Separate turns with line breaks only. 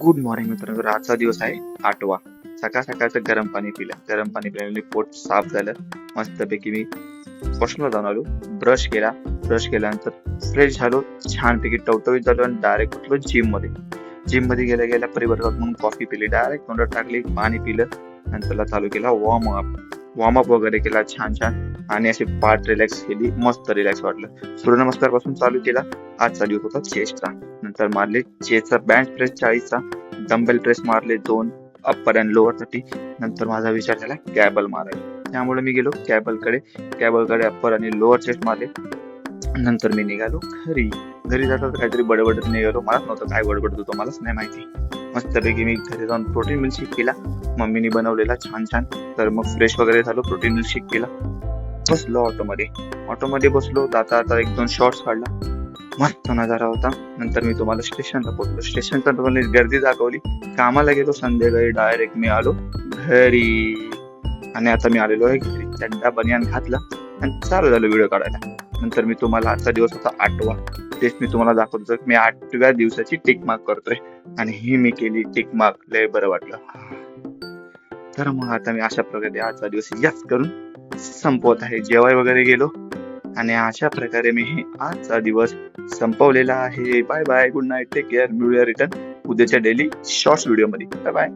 Good morning मित्रांनो. आजचा दिवस आहे आठवा. सकाळ सकाळचं गरम पाणी पिलं. गरम पाणी पिल्याने पोट साफ झालं. मस्तपैकी मी वॉशरूमला जाऊन आलो. ब्रश केला. ब्रश केल्यानंतर फ्रेश झालो. छानपैकी टवटवीत झालो आणि डायरेक्ट उठलो जिममध्ये. जिममध्ये गेल्या गेल्या परिवर्तन म्हणून कॉफी पिली. डायरेक्ट तोंडात टाकली. पाणी पिलं. नंतरला चालू केला वॉर्म अप वॉर्म अप वगैरे केला छान छान. आणि अशी पार्ट रिलॅक्स केली मस्त रिलॅक्स वाटलं. सूर्यनमस्कारपासून चालू केला. आज चालू होत होता चेस्टचा नंतर मारले चेस्टचा बँड प्रेस चाळीसचा. डंबेल प्रेस मारले दोन अप्पर अँड लोअरसाठी. नंतर माझा विचार झाला कॅबल मारायला. त्यामुळे मी गेलो कॅबलकडे. कॅबलकडे अप्पर आणि लोअर चेस्ट मारले. नंतर मी निघालो घरी. घरी जाता तर काहीतरी बडबडत निघालो. मलाच नव्हतं काय बडबडत होतो मलाच नाही माहिती. मस्तपैकी मी घरी जाऊन प्रोटीन मिल्कशेक केला मम्मीने बनवलेला छान छान. तर मग फ्रेश वगैरे झालो प्रोटीन मिल्कशेक केला बसलो ऑटोमध्ये ऑटोमध्ये बसलो जाता आता एक दोन शॉर्ट्स काढला. मस्त नजारा होता. नंतर मी तुम्हाला स्टेशनला पोहोचलो स्टेशनला तुम्हाला गर्दी दाखवली. कामाला गेलो संध्याकाळी डायरेक्ट मी आलो घरी. आणि आता मी आलेलो आहे घरी. चड्डा बनियान घातला. आणि चालू झालं व्हिडिओ काढायला. नंतर मी तुम्हाला आजचा दिवस होता आठवा. तेच मी तुम्हाला दाखवतो की मी आठव्या दिवसाची टिक मार्क करतोय. आणि ही मी केली टिक मार्क लय बरं वाटलं. तर मग आता मी अशा प्रकारे आजचा दिवस याच करून संपवत आहे. जेवाय वगैरे गेलो. आणि अशा प्रकारे मी हे आजचा दिवस संपवलेला आहे. Bye bye good night take care मिळूया return उद्याच्या डेली शॉर्ट्स व्हिडिओमध्ये. Bye bye